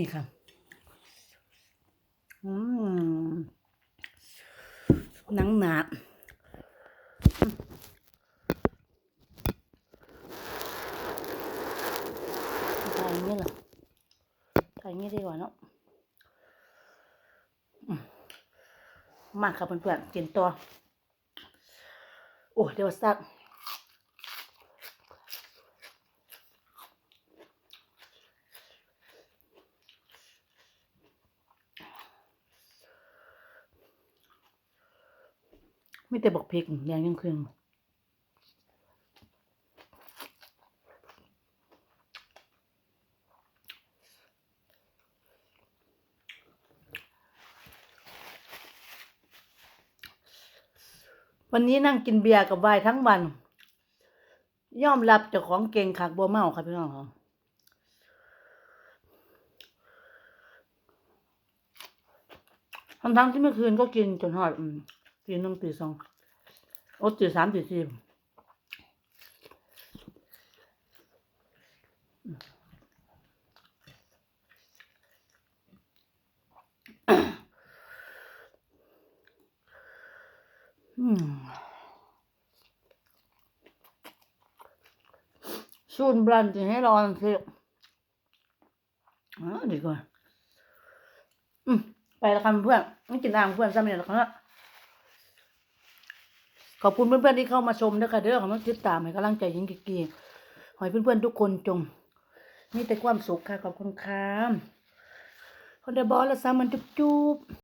นี่ค่ะ อืมหนังหนาถ่ายงนี้เหรอถ่ายงนี้ดีกว่าเนาะอืมากครับเพื่อนๆกินตัว โอ้เดี๋ยวสัก ไม่แต่บอกพริกแดงยังเครื่องวันนี้นั่งกินเบียร์กับไวน์ทั้งวัน ย่อมรับเจ้าของเก่งขากบัวเมาครับพี่น้องครับทั้งทั้งๆที่เมื่อคืนก็กินจนหอดอืม ตีหนึ่งตีสองโอ้ตีสามตีสี่ชุนบรันจะให้รอนสิอ่าดีกว่า อืม ไปแล้วครับเพื่อนไม่กินน้ำเพื่อนซ้ำเนี่ยแล้วครับ ขอบคุณเพื่อนๆที่เข้ามาชมนะคะเด้อขอบคุณติดตามให้กำลังใจยิงกีกีขอให้เพื่อนๆทุกคนจงมีแต่ความสุขค่ะขอบคุณค่ะคนเดบอลละซ้ำมันจุ๊บ